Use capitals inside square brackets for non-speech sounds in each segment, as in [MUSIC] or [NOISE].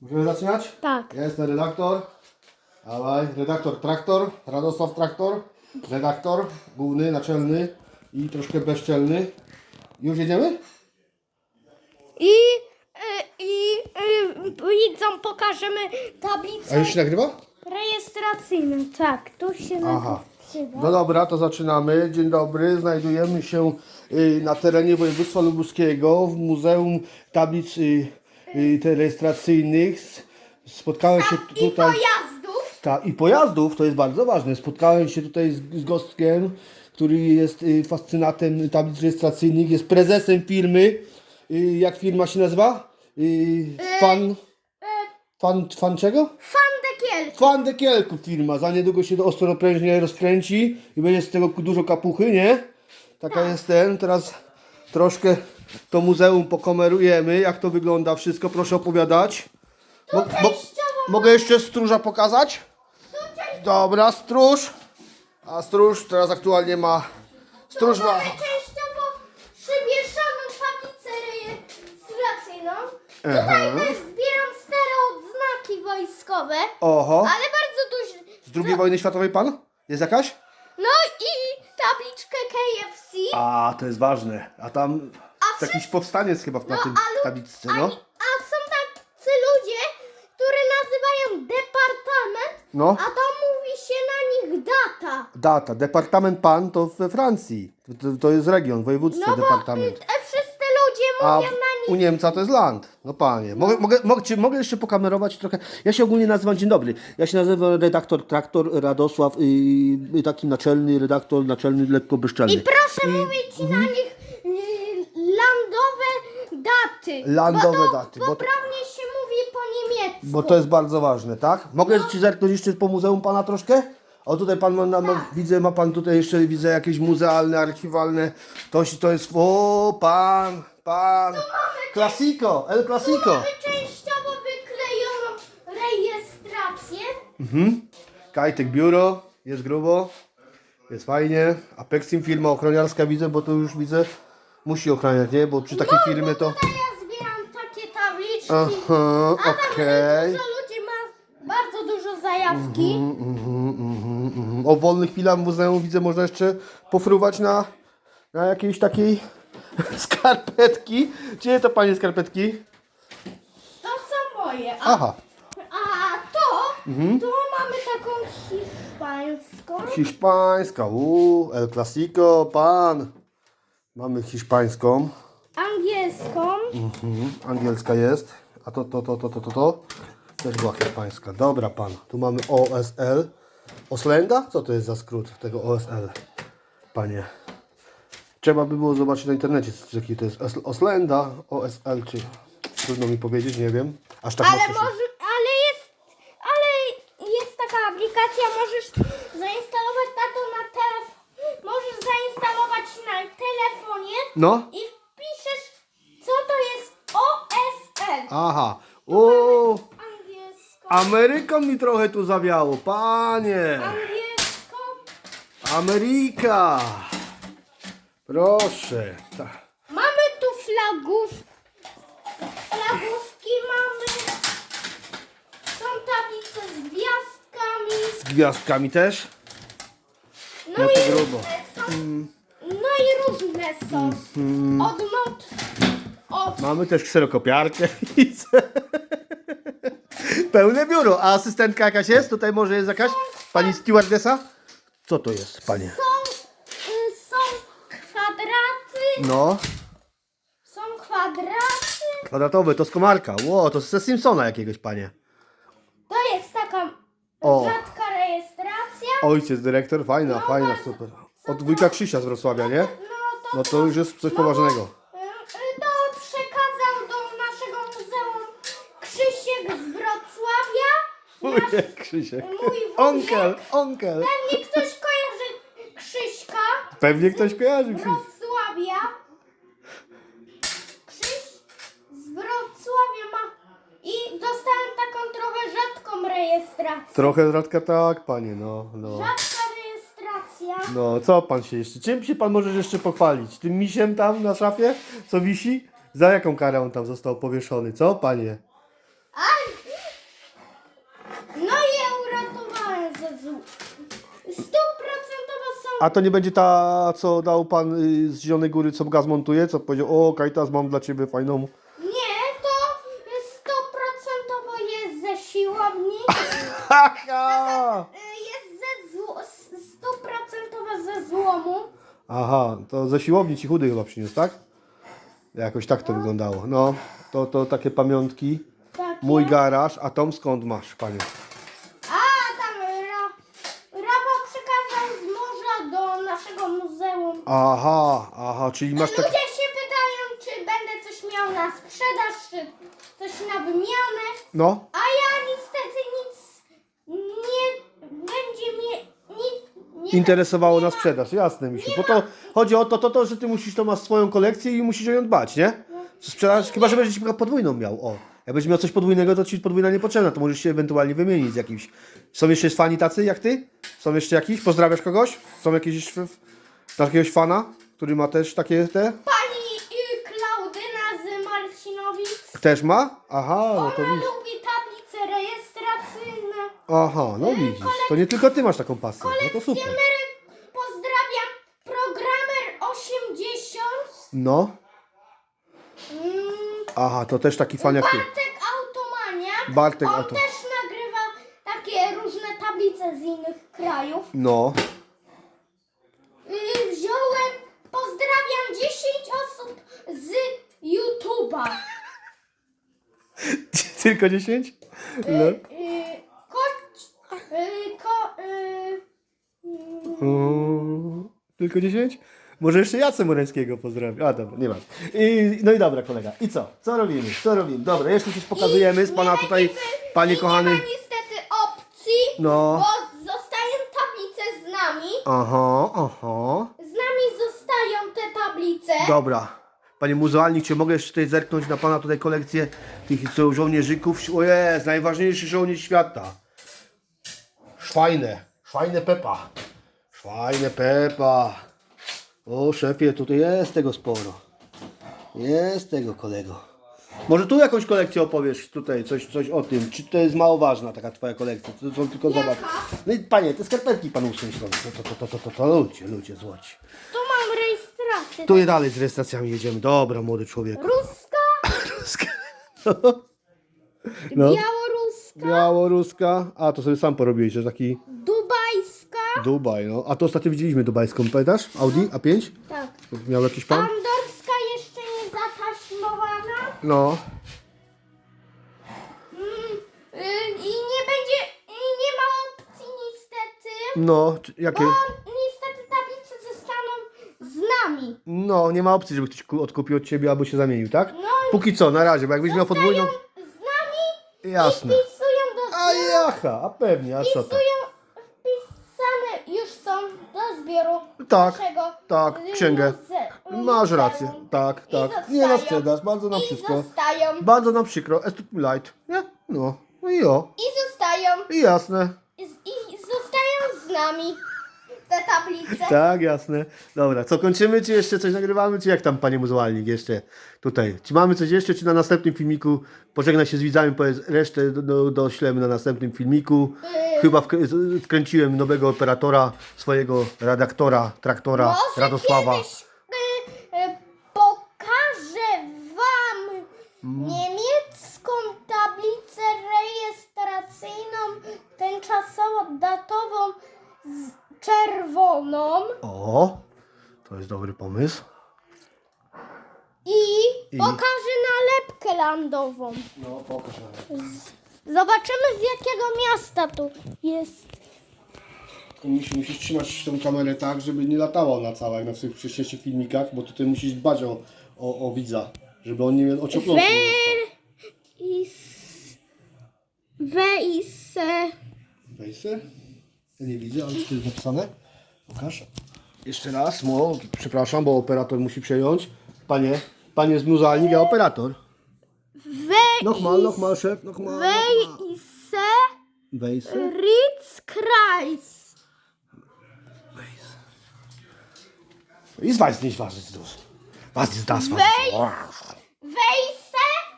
Możemy zaczynać? Tak. Ja jestem redaktor. Dawaj, redaktor traktor, Radosław traktor, redaktor główny, naczelny i troszkę bezczelny. Już jedziemy? I, y, i y, widzom pokażemy A tablicę już się nagrywa? rejestracyjną. Tak, tu się Aha. nagrywa. No dobra, to zaczynamy. Dzień dobry. Znajdujemy się y, na terenie województwa lubuskiego w Muzeum Tablic y, y, te rejestracyjnych. S- Spotkałem się I tutaj... pojazdów. Tak, i pojazdów, to jest bardzo ważne. Spotkałem się tutaj z, z Gostkiem, który jest y, fascynatem tablic rejestracyjnych, jest prezesem firmy. Y, jak firma się nazywa? Y, fan, fan, fan czego? Fandekiel. Fan de Kielku firma. Za niedługo się to ostroprężnie rozkręci i będzie z tego dużo kapuchy, nie? Taka jest ten. Teraz troszkę to muzeum pokomerujemy. Jak to wygląda wszystko, proszę opowiadać. Mo, mo, mogę jeszcze stróża pokazać? Dobra, stróż. A stróż teraz aktualnie ma. Stróż ma. Mamy częściowo przywieszoną tablicę rejestracyjną. Tutaj też zbieram stare odznaki wojskowe, Oho. ale bardzo duże. Z II wojny światowej pan? Jest jakaś? No i tabliczkę KFC. A, to jest ważne. A tam jakiś powstaniec chyba na tym ale- tabliczce, A, no. a są tacy ludzie, które nazywają departament, No. a to mówi się na nich data. Data. Departament Pan to we Francji. To, to jest region, województwo, No bo departament. y, wszyscy ludzie A mówią na u nich. Niemca to jest land. No panie. Mogę, mogę, mogę, czy mogę jeszcze pokamerować trochę? Ja się ogólnie nazywam, dzień dobry. Ja się nazywam redaktor Traktor Radosław, yy, taki naczelny redaktor, naczelny lekko bezczelny. I proszę mówić na nich y, landowe daty. Landowe bo to daty, bo to- Poprawnie się mówi po niemiecku. Bo to jest bardzo ważne, tak? Mogę ci zerknąć jeszcze po muzeum pana troszkę? O tutaj pan ma, na, ma, widzę, ma pan tutaj jeszcze, widzę jakieś muzealne, archiwalne. To, się- to jest, o pan, pan. Klasiko, El Clasico. Mamy częściowo wyklejoną rejestrację. Mhm. Kajtek biuro, jest grubo, jest fajnie. Apexim firma ochroniarska widzę, bo to już widzę, musi ochraniać, nie? Bo przy takiej firmie to... Tutaj ja zbieram takie tabliczki. Aha, okej. dużo ludzi ma bardzo dużo zajawki. Mhm, mhm, mhm. O wolnych chwilach w muzeum widzę, można jeszcze pofruwać na, na jakiejś takiej [LAUGHS] skarpetki. Gdzie to panie skarpetki? To są moje. A, Aha, a to, Mhm. tu mamy taką hiszpańską. hiszpańska, El Clasico, pan. Mamy hiszpańską, Angielską. Mhm. angielska jest, a to, to, to, to, to, to, to. Też była hiszpańska. Dobra pan, tu mamy OSL. Oslenda? Co to jest za skrót tego OSL? Panie. Trzeba by było zobaczyć na internecie, jaki to jest Os- Oslenda, OSL, czy trudno mi powiedzieć, nie wiem. Aż tak Ale mocno się- może, ale jest, ale jest taka aplikacja, możesz zainstalować tato na telefon, możesz zainstalować na telefonie No? i wpiszesz, co to jest OSL. Aha. O, Angielsko, Ameryką mi trochę tu zawiało, panie. angielsko, Ameryka. Proszę. Tak. mamy tu flagów, flagówki mamy, są tablice z gwiazdkami, Z gwiazdkami też? no, No to i grubo. różne są, no i różne są, od not, Mamy też kserokopiarkę. [LAUGHS] Pełne biuro. A asystentka jakaś jest? Tutaj może jest jakaś? Pani stewardessa? Co to jest, panie? Są, y, są kwadraty, No, są kwadraty. kwadratowe, to z komarka. Ło, to ze Simpsona jakiegoś, panie. To jest taka O. rzadka rejestracja. Ojciec dyrektor, fajna, fajna, bardzo. super. Od wujka Krzysia z Wrocławia, nie? No to, No to już jest coś poważnego. y, y, to przekazał do naszego muzeum Krzysiek z Wrocławia. Wujek Krzysiek. Mój wujek. Onkel, onkel. Pewnie ktoś kojarzy Krzyśka Pewnie ktoś kojarzy. z Wrocławia. Krzyś z Wrocławia ma... I dostałem taką trochę rzadką rejestrację. Trochę radka tak, panie, no, no. Rzadka rejestracja. No, co pan się jeszcze, czym się pan może jeszcze pochwalić? Tym misiem tam na szafie, co wisi? Za jaką karę on tam został powieszony, co, panie? Aj! No i ja uratowałem ze złu. Są. A to nie będzie ta, co dał pan y, z Zielonej Góry, co gaz montuje, co powiedział, o Kajtas, mam dla ciebie fajną. Nie, to stuprocentowo jest ze siłowni. [LAUGHS] Haha! Y, Jest ze zło... stuprocentowa ze złomu. Aha, to ze siłowni ci chudy chyba przyniósł, tak? Jakoś tak to no. wyglądało. No, to, to takie pamiątki. Mój garaż, a Tom skąd masz, panie? A, tam Ra... Rafał przekazał z morza do naszego muzeum. Aha, aha, czyli masz tak... Ludzie się pytają, czy będę coś miał na sprzedaż, czy coś na wymianę. No, A ja niestety nic nie będzie mnie nic nie interesowało na sprzedaż, jasne mi się. Bo to chodzi o to, to, to, że ty musisz, to masz swoją kolekcję i musisz o nią dbać, nie? Sprzedaż, chyba, że będziesz podwójną miał, o. Jak będziesz miał coś podwójnego, to ci podwójna niepotrzebna, to możesz się ewentualnie wymienić z jakimś. Są jeszcze fani tacy jak ty? Są jeszcze jakiś? Pozdrawiasz kogoś? Są jakieś Znasz jakiegoś fana, który ma też takie te? Pani y, Klaudyna z Marcinowic. Też ma? Aha, no Ona to widzisz. lubi tablice rejestracyjne. Aha, no widzisz. To nie tylko ty masz taką pasję. No to super. Kolekcjonery pozdrawiam. Programer 80. No. Aha, to też taki fan jak ty. Bartek Automaniak. Bartek On Auto- też nagrywa takie różne tablice z innych krajów. No. Y, wziąłem, pozdrawiam 10 osób z YouTube'a. [LAUGHS] Tylko 10? No. Y, koć, y, ko, y, mm, Mm, Tylko 10? Może jeszcze Jacę Moreńskiego pozdrawiam. A dobra, nie ma. I, no i dobra kolega. I co? Co robimy? Co robimy? Dobra, jeszcze coś pokazujemy z pana tutaj, panie kochany. Nie ma niestety opcji, No. bo zostają tablice z nami. Aha, aha. Z nami zostają te tablice. Dobra. Panie muzealnik, czy mogę jeszcze tutaj zerknąć na pana tutaj kolekcję tych co- żołnierzyków? O jest, najważniejszy żołnierz świata. Szwajne. Szwajne Pepa. Szwajne Pepa. O szefie, tutaj jest tego sporo. Jest tego kolego. Może tu jakąś kolekcję opowiesz tutaj, coś, coś o tym. Czy to jest mało ważna taka twoja kolekcja? To są tylko zobacz. No i panie, te skarpetki pan usuń stąd. To, to, to, to, to, to, ludzie, ludzie złoci. Tu mam rejestrację. Tu je dalej z rejestracjami jedziemy. Dobra, młody człowiek. Ruska, [LAUGHS] No. białoruska, Białoruska. A, to sobie sam porobiłeś, że taki. Dubaj, no. A to ostatnio widzieliśmy dubajską, pamiętasz? Audi A5? Tak. Miał jakiś pan? Andorska jeszcze nie zataśmowana. No. Mm, y, I nie będzie, i nie ma opcji niestety. No, czy- jakie? Bo niestety tablice zostaną z nami. No, nie ma opcji, żeby ktoś ku- odkupił od ciebie albo się zamienił, tak? No i Póki co, na razie, bo jakbyś miał podwójną... zostają z nami Jasne. i wpisują do A jacha, a pewnie, a co? Wpisują, wpisane już są do zbioru Tak, naszego tak, księgę. muze- Masz muzeum. rację, tak, I tak. zostają. Nie na sprzedaż, bardzo nam I wszystko. zostają. Bardzo nam przykro, est light, nie? No, no i o, I zostają. i jasne. I, I zostają z nami te tablice. Tak, jasne. Dobra, co kończymy, czy jeszcze coś nagrywamy, czy jak tam, panie muzualnik, jeszcze tutaj? Czy mamy coś jeszcze, czy na następnym filmiku pożegnaj się z widzami, powiedz resztę do, do, doślemy na następnym filmiku. Chyba wk- z- wkręciłem nowego operatora, swojego redaktora, traktora, Może Radosława. kiedyś y, y, pokażę wam niemiecką tablicę rejestracyjną tymczasowo-datową z czerwoną O, to jest dobry pomysł. i, I? pokażę nalepkę landową. No, pokaż Zobaczymy z jakiego miasta tu jest. Musisz, musisz trzymać tą kamerę tak, żeby nie latała ona cała, jak na tych wcześniejszych filmikach, bo tutaj musisz dbać o, o, o widza, żeby on nie oczopląsu nie dostał. Is... Weise. Wejsy? Ja nie widzę, ale czy to jest napisane? Pokaż. Jeszcze raz, mo, przepraszam, bo operator musi przejąć. Panie, panie z muzealnik, ja operator. Nochmal, nochmal, szef, nochmal. Weise Wejsy? Ritzkreis. Ich weiß nicht, was ist das. Was ist das? Was ist das? Weise.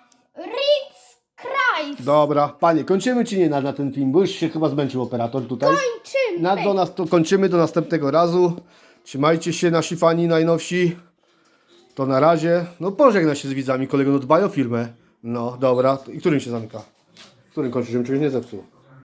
Christ. Dobra, panie, kończymy czy nie na, na ten film, bo już się chyba zmęczył operator tutaj. Kończymy. Na, do nas to kończymy do następnego razu. Trzymajcie się nasi fani najnowsi. To na razie. No pożegnaj się z widzami, kolego, no dbaj o firmę. No dobra, i którym się zamyka? Którym kończysz, żebym czegoś nie zepsuł?